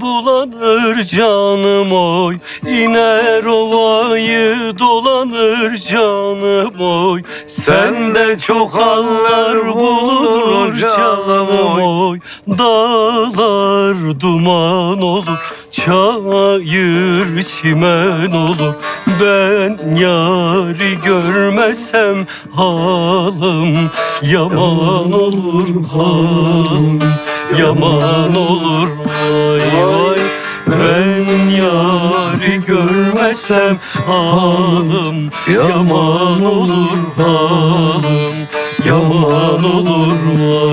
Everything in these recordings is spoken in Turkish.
Bulanır canım oy. İner ovayı dolanır canım oy. Sende çok hallar bulunur canım oy. Dağlar duman olur Çayır çimen olur. Ben yari görmesem halım Yaman olur halim Yaman olur vay vay. Ben yari görmesem halım Yaman olur halim Yaman olur vay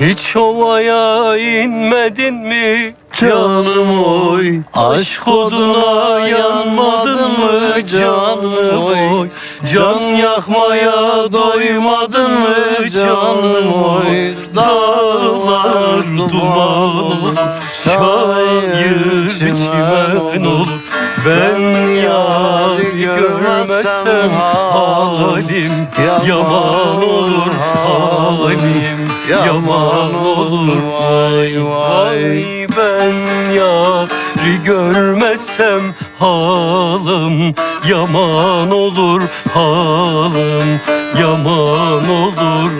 Hiç ovaya inmedin mi? Canım oy Aşk oduna yanmadın mı? Canım oy Can yakmaya doymadın mı? Canım oy Dağlar duman Çayır çimen olur. Ben yar görmezsem halim Yaman olur halim Yaman olur vay vay. Ben yari görmezsem halım. Yaman olur halım Yaman olur